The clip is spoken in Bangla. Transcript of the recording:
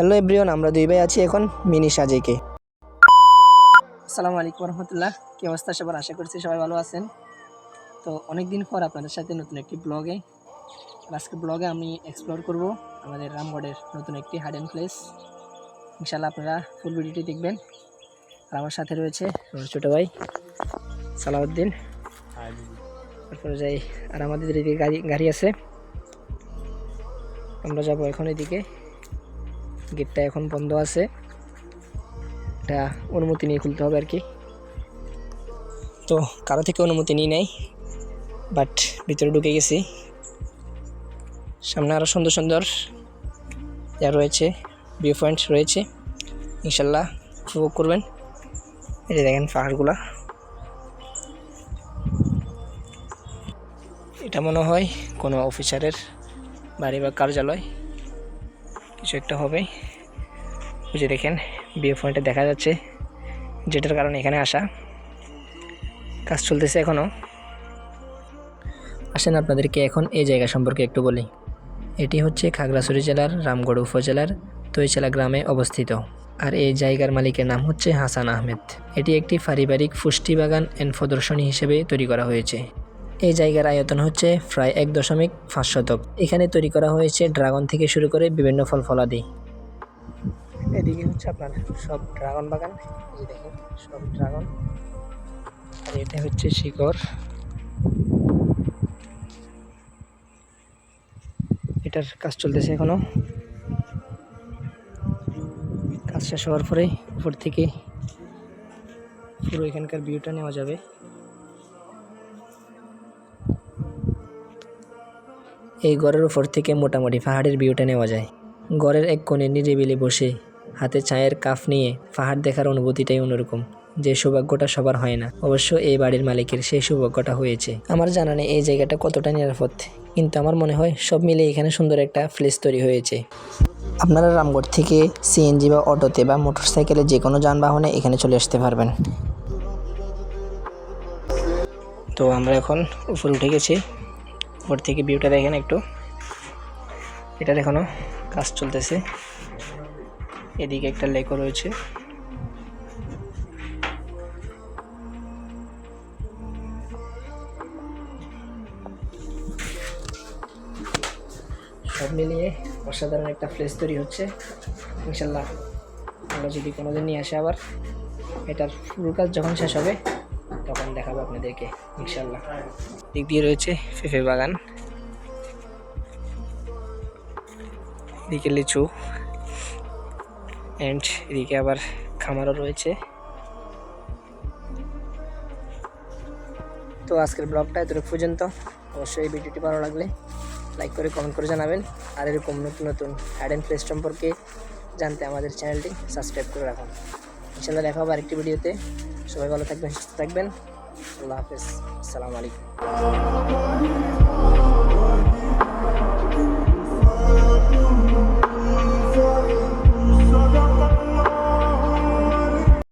হ্যালো এভরিওয়ান আমরা দুই ভাই আছি এখন মিনি সাজেকে। আসসালামু আলাইকুম রহমতুল্লাহ। কি অবস্থা সবার? আশা করছি সবাই ভালো আছেন। তো অনেক দিন পর আপনাদের সাথে নতুন একটি ব্লগে। আজকে ব্লগে আমি এক্সপ্লোর করব আমাদের রামগড়ের নতুন একটি হাইডেন প্লেস ইনশাল্লাহ আপনারা ফুল ভিডিওটি দেখবেন। আর আমার সাথে রয়েছে আমার ছোটো ভাই সালাউদ্দিন। তারপরে যাই আর আমাদের এদিকে গাড়ি গাড়ি আছে। আমরা যাব এখন এদিকে। গেটটা এখন বন্ধ আছে। এটা অনুমতি নিয়ে খুলতে হবে আর কি তো কারও থেকে অনুমতি নিই নাই বাট ভিতরে ঢুকে গেছি। সামনে আরও সুন্দর সুন্দর যা রয়েছে ভিউ পয়েন্ট রয়েছে। ইনশাল্লাহ উপভোগ করবেন। এই যে দেখেন পাহাড়গুলা। এটা মনে হয় কোনো অফিসারের বাড়ি বা কার্যালয়। কিছু একটা হবে। যে দেখেন, বিয়ে পয়েন্টে দেখা যাচ্ছে। যেটার কারণে এখানে আসা। কাজ চলতেছে এখনও আসেন আপনাদেরকে এখন এই জায়গা সম্পর্কে একটু বলি। এটি হচ্ছে খাগড়াছড়ি জেলার, রামগড় উপজেলার, তৈচালা গ্রামে অবস্থিত। আর এই জায়গার মালিকের নাম হচ্ছে হাসান আহমেদ। এটি একটি পারিবারিক পুষ্টি বাগান এন্ড প্রদর্শনী হিসেবে তৈরি করা হয়েছে। এই জায়গার আয়তন হচ্ছে প্রায় এক দশমিক পাঁচ শতক। এখানে তৈরি করা হয়েছে ড্রাগন থেকে শুরু করে বিভিন্ন ফল ফলাদি। এদিকে হচ্ছে আপনার সব ড্রাগন বাগান। এই দেখেন, সব ড্রাগন। আর এটা হচ্ছে শিকড়। এটার কাজ চলতেছে এখনও। কাজ শেষ হওয়ার পরে উপর থেকে পুরো এখানকার ভিউটা নেওয়া যাবে। এই গড়ের উপর থেকে মোটামুটি পাহাড়ের ভিউটা নেওয়া যায়। গড়ের এক কোণে নিরিবিলি বসে, হাতে চায়ের কাপ নিয়ে পাহাড় দেখার অনুভূতিটাই অন্যরকম, যে সৌভাগ্যটা সবার হয় না। অবশ্য এই বাড়ির মালিকের সেই সৌভাগ্যটা হয়েছে। আমার জানা নেই এই জায়গাটা কতটা নিরাপদ, কিন্তু আমার মনে হয় সব মিলে এখানে সুন্দর একটা প্লেস তৈরি হয়েছে। আপনারা রামগড় থেকে সিএনজি বা অটোতে বা মোটরসাইকেলে যে কোনো যানবাহনে এখানে চলে আসতে পারবেন। তো আমরা এখন উপরে উঠে গেছি। উপর থেকে ভিউটা দেখেন একটু। এটার এখনও কাজ চলতেছে। এদিকে একটা লেকও রয়েছে। সব মিলিয়ে অসাধারণ একটা প্লেস তৈরি হচ্ছে। ইনশাল্লাহ, আমরা যদি কোনোদিন নিয়ে আসে আবার, এটার পুরো কাজ যখন শেষ হবে তখন দেখাবো আপনাদেরকে, ইনশাল্লাহ। দিক দিয়ে রয়েছে ফেফে বাগান। এদিকে লিচু। অ্যান্ড এদিকে আবার খামারও রয়েছে। তো আজকের ব্লগটা এতটুকু পর্যন্ত। অবশ্যই ভিডিওটি ভালো লাগলে লাইক করে, কমেন্ট করে জানাবেন। আর এরকম নতুন নতুন অ্যাড অ্যান্ড প্লেস সম্পর্কে জানতে আমাদের চ্যানেলটি সাবস্ক্রাইব করে রাখুন। ইনশাল্লাহ দেখা হবে আরেকটি ভিডিওতে। সবাই ভালো থাকবেন সুস্থ থাকবেন। আল্লাহ হাফেজ। আসসালামু আলাইকুম।